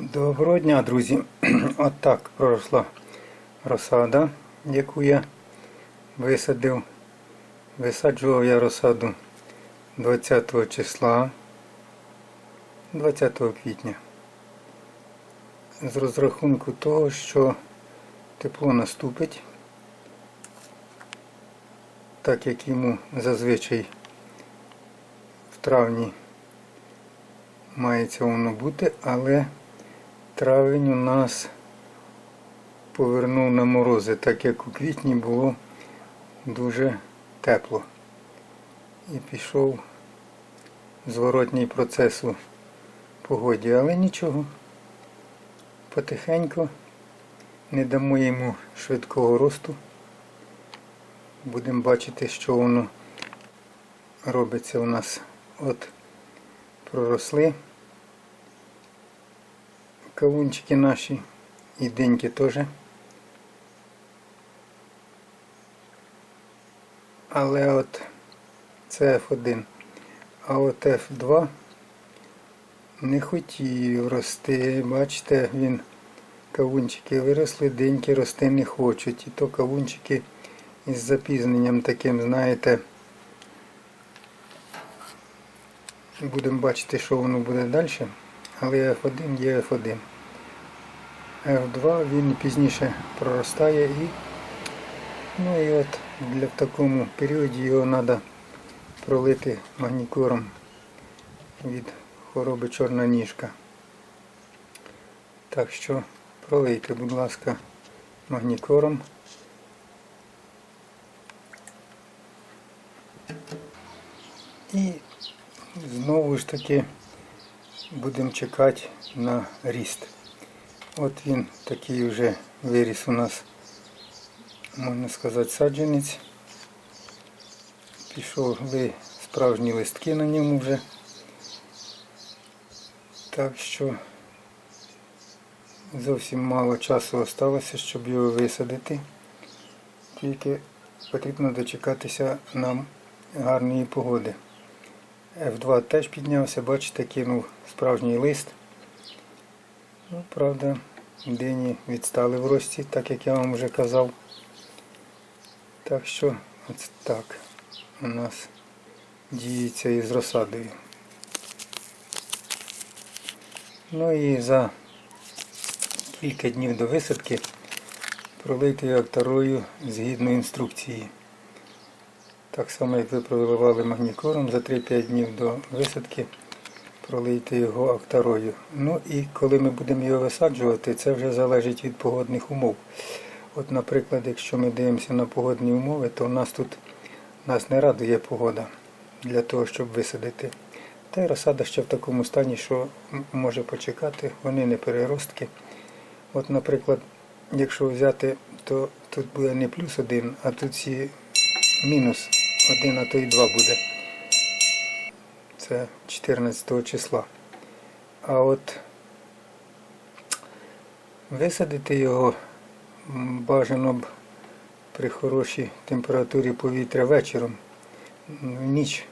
Доброго дня, друзі. От так проросла розсада, яку я висадив. Висаджував я розсаду 20 числа, 20 квітня. З розрахунку того, що тепло наступить, так як йому зазвичай в травні мається воно бути, але Травень у нас повернув на морози, так як у квітні було дуже тепло. І пішов зворотній процес у погоді, але нічого. Потихеньку не дамо йому швидкого росту. Будемо бачити, що воно робиться у нас. От проросли кавунчики наші і деньки теж. Але от це F1. А от F2 не хотів рости. Бачите, він кавунчики виросли, деньки рости не хочуть. І то кавунчики із запізненням таким, знаєте, будемо бачити, що воно буде далі. Але F1 є F1. F2 він пізніше проростає і ну і от для в такому періоді його треба пролити магнікором від хвороби чорна ніжка. Так що пролийте, будь ласка, магнікором. І знову ж таки будемо чекати на ріст. От він такий вже виріс у нас, можна сказати, саджанець. Пішли справжні листки на ньому вже. Так що зовсім мало часу залишилося, щоб його висадити. Тільки потрібно дочекатися нам гарної погоди. F2 теж піднявся, бачите, кинув справжній лист. Ну, правда, дині відстали в рості, так як я вам вже казав. Так що ось так у нас діється із розсадою. Ну і за кілька днів до висадки пролити акторою згідно інструкції. Так само, як ви проливали магнікором за 3-5 днів до висадки, пролийте його акторою. Ну і коли ми будемо його висаджувати, це вже залежить від погодних умов. От, наприклад, якщо ми дивимося на погодні умови, то у нас тут нас не радує погода для того, щоб висадити. Та й розсада ще в такому стані, що може почекати, вони не переростки. От, наприклад, якщо взяти, то тут буде не плюс один, а тут всі мінус один, а то і два буде. Це 14 числа. А от висадити його бажано б при хорошій температурі повітря вечором, в ніч.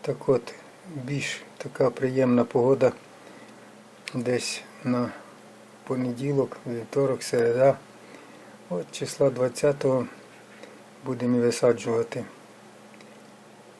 Так от, більш така приємна погода десь на понеділок, вівторок, середа. От числа 20-го будемо висаджувати.